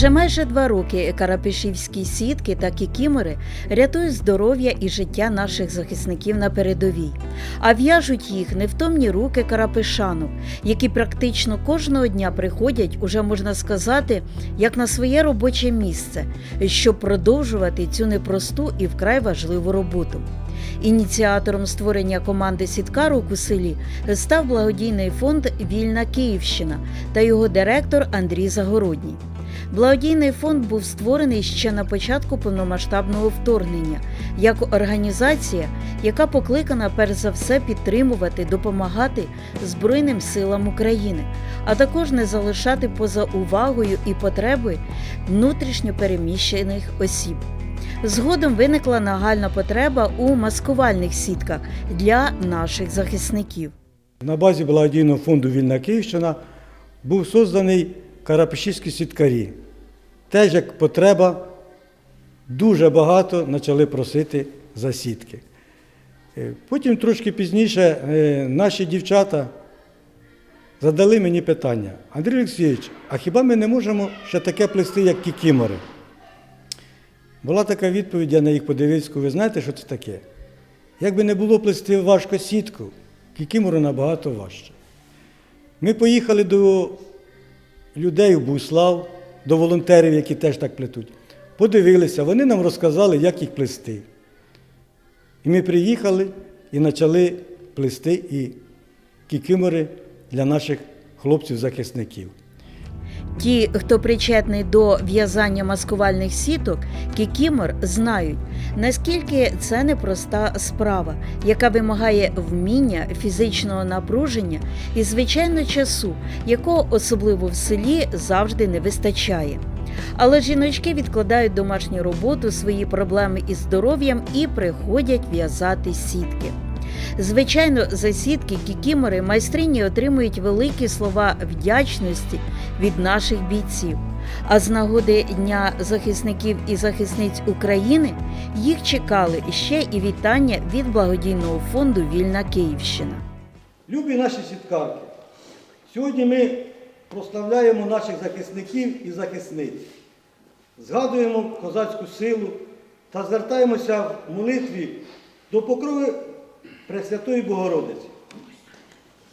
Вже майже два роки карапішівські сітки та кікімори рятують здоров'я і життя наших захисників на передовій, а в'яжуть їх невтомні руки карапишанок, які практично кожного дня приходять, уже можна сказати, як на своє робоче місце, щоб продовжувати цю непросту і вкрай важливу роботу. Ініціатором створення команди сіткарок у селі став благодійний фонд Вільна Київщина та його директор Андрій Загородній. Благодійний фонд був створений ще на початку повномасштабного вторгнення як організація, яка покликана перш за все підтримувати, допомагати Збройним силам України, а також не залишати поза увагою і потреби внутрішньо переміщених осіб. Згодом виникла нагальна потреба у маскувальних сітках для наших захисників. На базі благодійного фонду Вільна Київщина був созданий Карапешівські сіткарі. Теж як потреба, дуже багато почали просити за сітки. Е, Потім трошки пізніше е, наші дівчата задали мені питання: Андрій Олексійович, а хіба ми не можемо ще таке плести, як кікімори? Була така відповідь, я на їх подивився, ви знаєте, що це таке? Якби не було плести важко сітку, кікімору набагато важче. Ми поїхали до людей у Буслав, до волонтерів, які теж так плетуть. Подивилися, вони нам розказали, як їх плести. І ми приїхали і почали плести і кікимори для наших хлопців-захисників. Ті, хто причетний до в'язання маскувальних сіток, кікімор знають, наскільки це непроста справа, яка вимагає вміння, фізичного напруження і, звичайно, часу, якого особливо в селі завжди не вистачає. Але жіночки відкладають домашню роботу, свої проблеми із здоров'ям і приходять в'язати сітки. Звичайно, за сітки кікімори майстрині отримують великі слова вдячності від наших бійців. А з нагоди Дня захисників і захисниць України їх чекали ще і вітання від благодійного фонду Вільна Київщина. Любі наші сіткарки, сьогодні ми прославляємо наших захисників і захисниць, згадуємо козацьку силу та звертаємося в молитві до покрови Пресвятої Богородиці.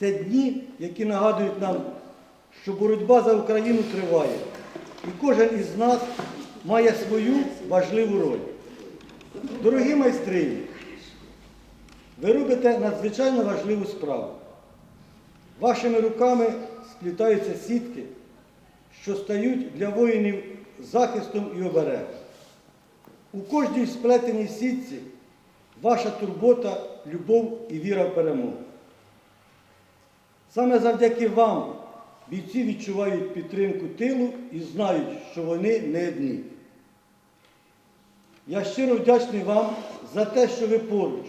Це дні, які нагадують нам, що боротьба за Україну триває, і кожен із нас має свою важливу роль. Дорогі майстрині, ви робите надзвичайно важливу справу. Вашими руками сплітаються сітки, що стають для воїнів захистом і оберегом. У кожній сплетеній сітці ваша турбота, любов і віра в перемогу. Саме завдяки вам бійці відчувають підтримку тилу і знають, що вони не одні. Я щиро вдячний вам за те, що ви поруч,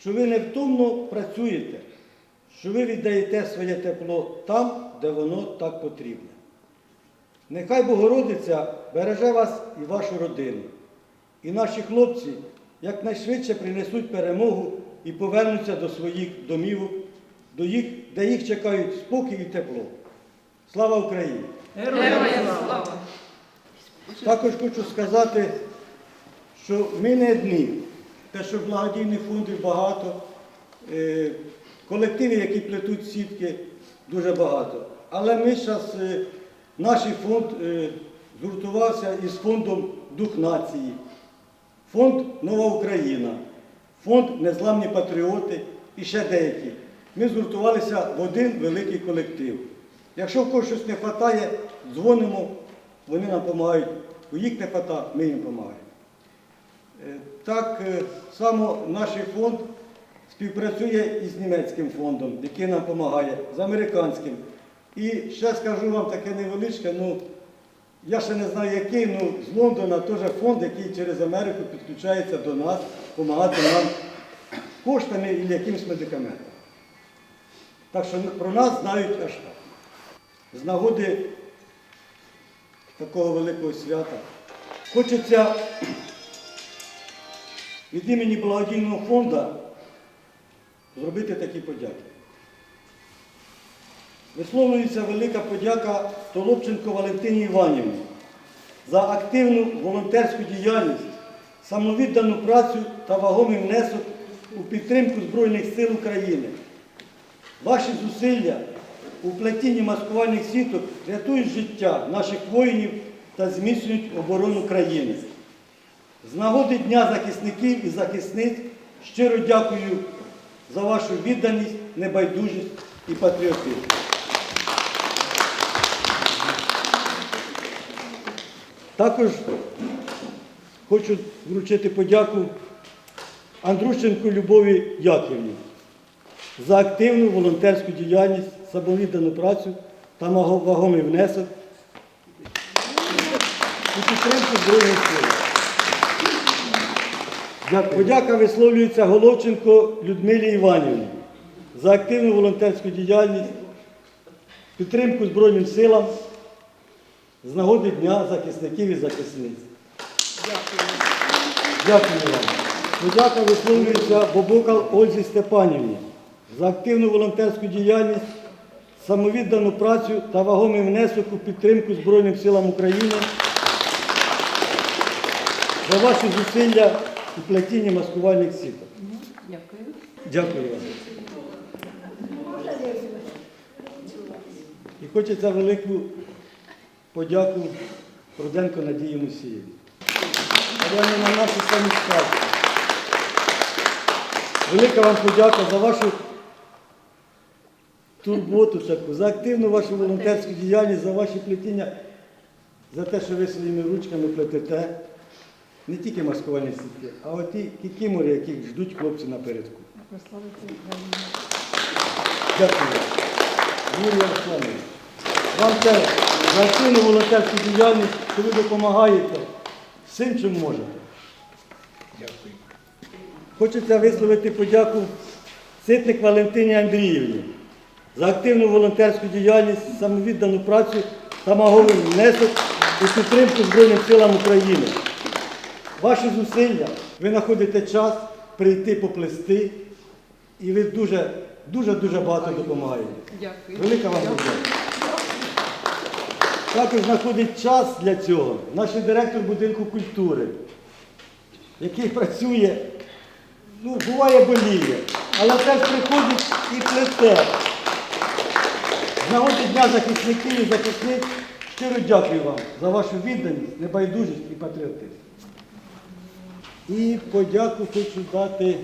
що ви невтомно працюєте, що ви віддаєте своє тепло там, де воно так потрібне. Нехай Богородиця береже вас і вашу родину. І наші хлопці якнайшвидше принесуть перемогу і повернуться до своїх домівок, до їх, де їх чекають спокій і тепло. Слава Україні! Героям слава! Також хочу сказати, що ми не одні. Те, що благодійних фондів багато, е, колективів, які плетуть сітки, дуже багато. Але ми зараз, наш фонд е, згуртувався із фондом Дух нації, фонд Нова Україна, фонд Незламні патріоти і ще деякі. Ми згуртувалися в один великий колектив. Якщо в когось щось не вистачає, дзвонимо, вони нам допомагають. У їх не вистачає, ми їм допомагаємо. Е, Так е, само наш фонд співпрацює із німецьким фондом, який нам допомагає, з американським. І ще скажу вам таке невеличке, ну я ще не знаю який, ну з Лондона теж фонд, який через Америку підключається до нас, допомагати нам коштами і якимось медикаментом. Так що про нас знають аж так. З нагоди такого великого свята хочеться від імені благодійного фонду зробити такі подяки. Висловлюється велика подяка Толопченко Валентині Іванівні за активну волонтерську діяльність, самовіддану працю та вагомий внесок у підтримку Збройних сил України. Ваші зусилля у плетінні маскувальних сіток рятують життя наших воїнів та зміцнюють оборону країни. З нагоди Дня захисників і захисниць щиро дякую за вашу відданість, небайдужість і патріотизм. Також хочу вручити подяку Андрущенку Любові Яківні за активну волонтерську діяльність, самовіддану працю та вагомий внесок у підтримку Збройних сил. Подяка висловлюється Головченко Людмилі Іванівні за активну волонтерську діяльність, підтримку Збройним силам з нагоди Дня захисників і захисниць. Дякую вам. Подяка висловлюється Бобокал Ользі Степанівні за активну волонтерську діяльність, самовіддану працю та вагомий внесок у підтримку Збройним силам України за ваші зусилля у плетінні маскувальних сіток. Дякую. Дякую вам. І хочеться велику подяку Руденко Надії Мусіївні. Вона на наші самі. Велика вам подяка за вашу турботу таку, за активну вашу волонтерську діяльність, за ваші плетіння, за те, що ви своїми ручками плетете не тільки маскувальні сітки, а от ті кікімори, яких ждуть хлопці напередку. Дякую. Юрій Арсланович. Вам теж за активну волонтерську діяльність, що ви допомагаєте всім, чим можете. Дякую. Хочеться висловити подяку Ситник Валентині Андріївні за активну волонтерську діяльність, самовіддану працю та маговий внесок у підтримку Збройним силам України. Ваші зусилля, ви знаходите час прийти поплести, і ви дуже, дуже, дуже багато допомагаєте. Дякую. Велика вам подяка. Також знаходить час для цього наш директор будинку культури, який працює, ну, буває боліє, але теж приходить і плете. З нагоди Дня захисників і захисниць щиро дякую вам за вашу відданість, небайдужість і патріотизм. І подяку хочу дати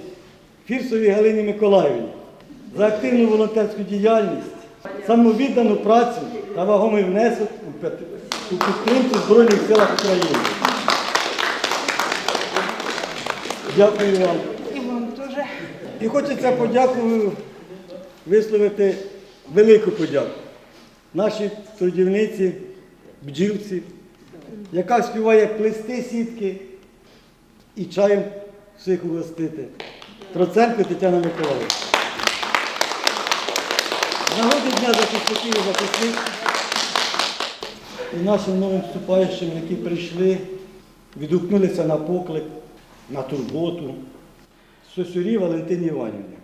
Фірсовій Галині Миколаївні за активну волонтерську діяльність, самовіддану працю та вагомий внесок у підтримку Збройних силах України. Дякую вам. І вам теж. І хочеться подяку висловити велику подяку нашій трудівниці, бджілці, яка співає плести сітки і чаєм всіх угостити. Троценко Тетяна Миколаївна. Нагоди Дня захисників і захисниць і нашим новим вступаючим, які прийшли, відгукнулися на поклик, на турботу. Сосюрі Валентині Іванівні.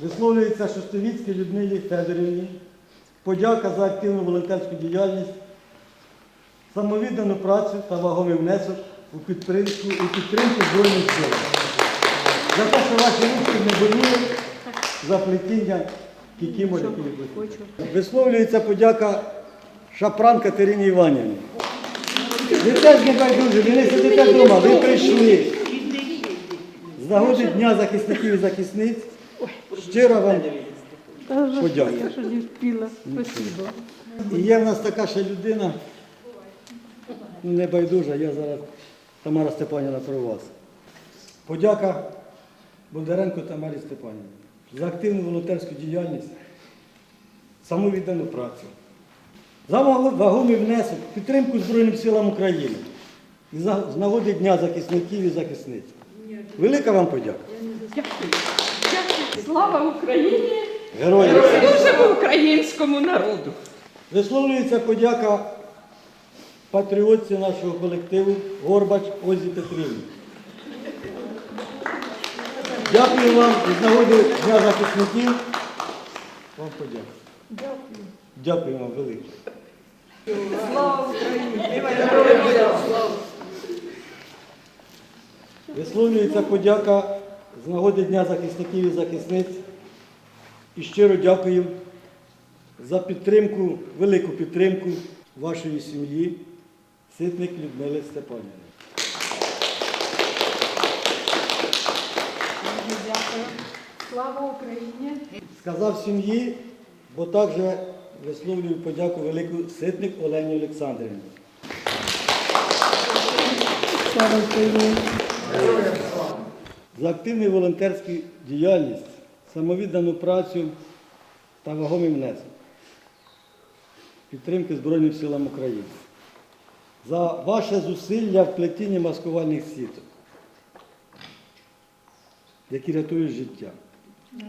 Висловлюється Шостовіцькій Людмилі Федорівні. Подяка за активну волонтерську діяльність, самовіддану працю та вагомий внесок у підтримку, у підтримку Збройних сил. За те, що ваші ручки не боліли, за плетіння кікімор, які ви. Висловлюється подяка Шапран Катерині Іванівні. Ви теж не байдужі, ви не сидите вдома, ви прийшли. З нагоди Дня захисників і захисниць щиро вам що не. Спасибо. І є в нас така ще людина, ну не байдужа, я зараз Тамара Степанівна про вас. Подяка Бондаренко Тамарі Степанівні за активну волонтерську діяльність, самовіддану працю, за вагомий внесок, підтримку Збройним силам України і за- з нагоди Дня захисників і захисниць. Велика вам подяка. Дякую. Слава Україні! Героям! Служимо українському народу! Висловлюється подяка патріотці нашого колективу Горбач Ользі Петрівні. Дякую вам і з нагоди Дня захисників. Вам подяка. Дякую. Дякую вам велике. Слава Україні! Висловлюється подяка з нагоди Дня захисників і захисниць. І щиро дякую за підтримку, велику підтримку вашої сім'ї, Ситник Людмили Степанівни. Дякую. Слава Україні! Сказав сім'ї, бо також висловлюю подяку велику Ситник Олені Олександрівні. Слава Україні! За активну волонтерську діяльність, самовіддану працю та вагомий внесок підтримки Збройним силам України. За ваше зусилля в плетінні маскувальних сіток, які рятують життя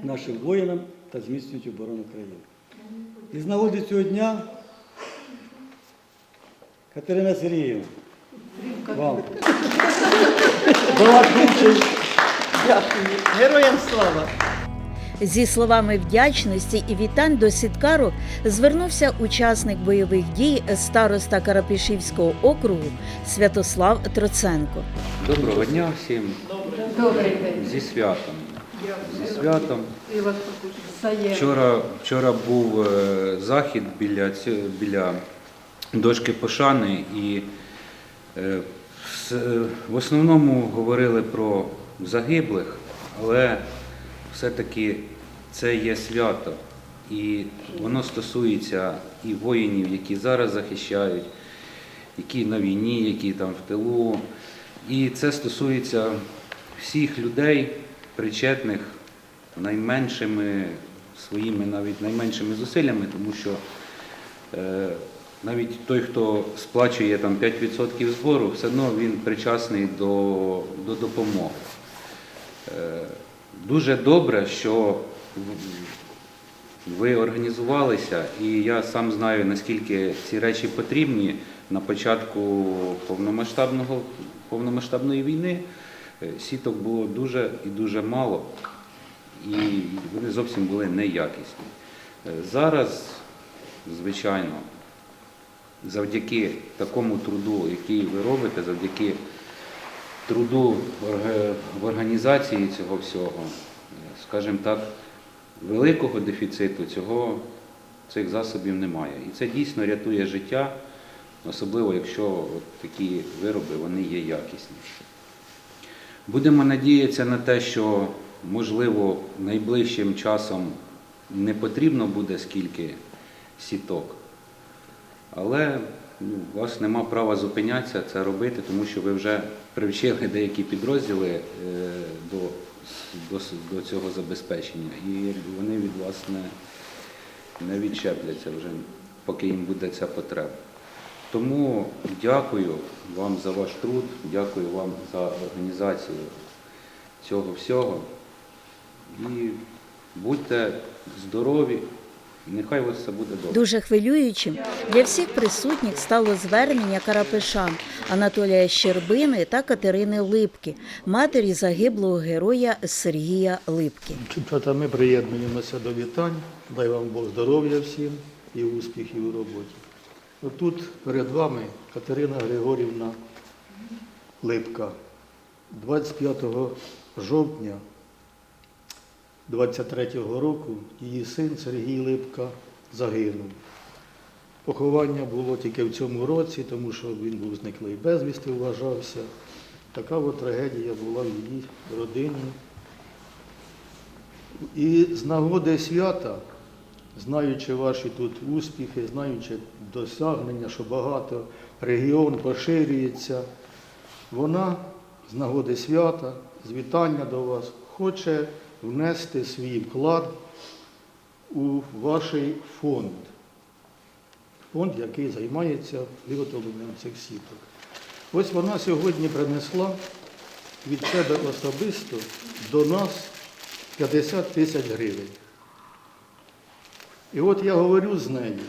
нашим воїнам та зміцнюють оборону країни. І з нагоди цього дня Катерина Сергіївна, вам. Більше Дякую. Героям слава! Зі словами вдячності і вітань до Сіткару звернувся учасник бойових дій староста Карапішівського округу Святослав Троценко. Доброго дня всім Добрий день. зі святом. Зі святом. Вчора, вчора був е, захід біля, біля дошки пошани і е, в основному говорили про загиблих, але все-таки це є свято. І воно стосується і воїнів, які зараз захищають, які на війні, які там в тилу. І це стосується всіх людей, причетних найменшими своїми, навіть найменшими зусиллями, тому що е, навіть той, хто сплачує там 5% збору, все одно він причасний до, до допомоги. Дуже добре, що ви організувалися, і я сам знаю, наскільки ці речі потрібні на початку повномасштабного, повномасштабної війни. Е, Сіток було дуже і дуже мало, і вони зовсім були неякісні. Е, Зараз, звичайно, завдяки такому труду, який ви робите, завдяки труду в організації цього всього, е, скажімо так, великого дефіциту цього, цих засобів немає. І це дійсно рятує життя, особливо якщо от такі вироби вони є якісні. Будемо надіятися на те, що, можливо, найближчим часом не потрібно буде скільки сіток, але ну, у вас нема права зупинятися це робити, тому що ви вже привчили деякі підрозділи е, до, до, до цього забезпечення, і вони від вас не, не відчепляться вже, поки їм буде ця потреба. Тому дякую вам за ваш труд, дякую вам за організацію цього всього. І будьте здорові, нехай у вас все буде добре. Дуже хвилюючим для всіх присутніх стало звернення Карапишан Анатолія Щербини та Катерини Липки, матері загиблого героя Сергія Липки. Дівчата, ми приєднуємося до вітань. Дай вам Бог здоров'я всім і успіхів у роботі. Тут перед вами Катерина Григорівна Липка. 25 жовтня 23-го року її син Сергій Липка загинув. Поховання було тільки в цьому році, тому що він був зниклий безвісти, вважався. Така от трагедія була в її родині. І з нагоди свята, знаючи ваші тут успіхи, знаючи досягнення, що багато регіон поширюється, вона з нагоди свята, з вітання до вас, хоче внести свій вклад у ваш фонд. Фонд, який займається виготовленням цих сіток. Ось вона сьогодні принесла від себе особисто до нас 50 тисяч гривень. І от я говорю з нею,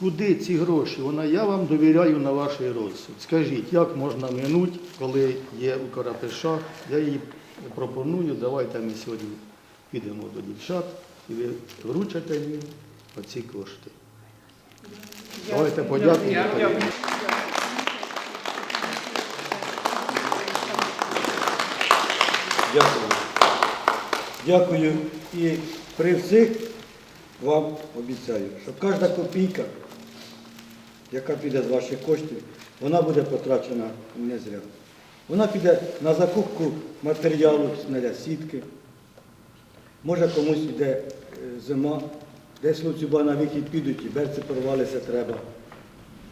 куди ці гроші? Вона, я вам довіряю на ваш розсуд. Скажіть, як можна минути, коли є у Карапешах? Я їй пропоную, давайте ми сьогодні підемо до дівчат, і ви вручите їм оці кошти. Давайте подякуємо. Дякую. Дякую. І при всіх вам обіцяю, що кожна копійка, яка піде з ваших коштів, вона буде потрачена не зря. Вона піде на закупку матеріалу для сітки. Може комусь йде е, зима, десь луцюба на вихід підуть і берці порвалися треба.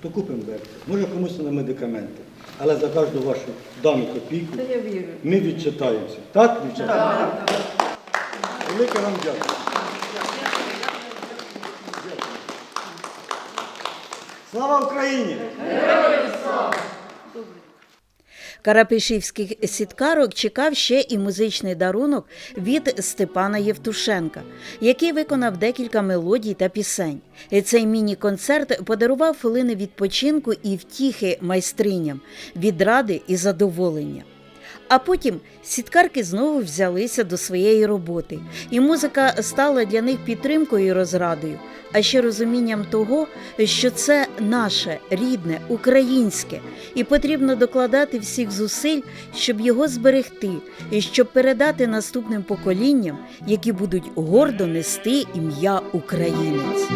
То купимо берці. Може комусь на медикаменти. Але за кожну вашу дану копійку ми відчитаємося. Так, відчитаємося? Велике вам дякую. Слава Україні! Карапишівських сіткарок чекав ще і музичний дарунок від Степана Євтушенка, який виконав декілька мелодій та пісень. І цей міні-концерт подарував хвилини відпочинку і втіхи майстриням, відради і задоволення. А потім сіткарки знову взялися до своєї роботи, і музика стала для них підтримкою і розрадою, а ще розумінням того, що це наше рідне, українське, і потрібно докладати всіх зусиль, щоб його зберегти, і щоб передати наступним поколінням, які будуть гордо нести ім'я українець.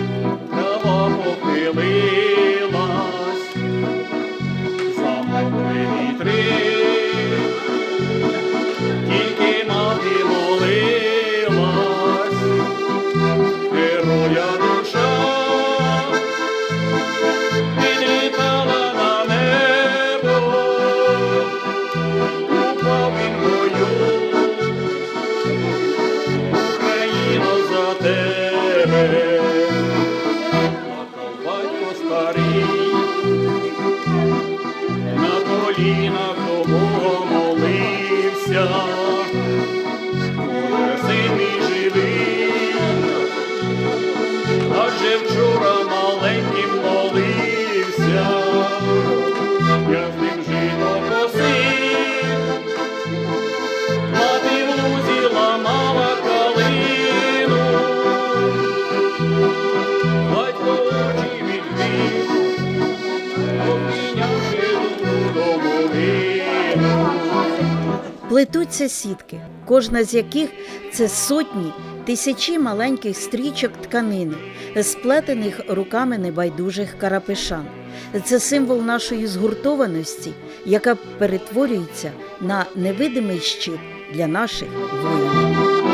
Плетуться сітки, кожна з яких це сотні, тисячі маленьких стрічок тканини, сплетених руками небайдужих карапишан. Це символ нашої згуртованості, яка перетворюється на невидимий щит для наших воїнів.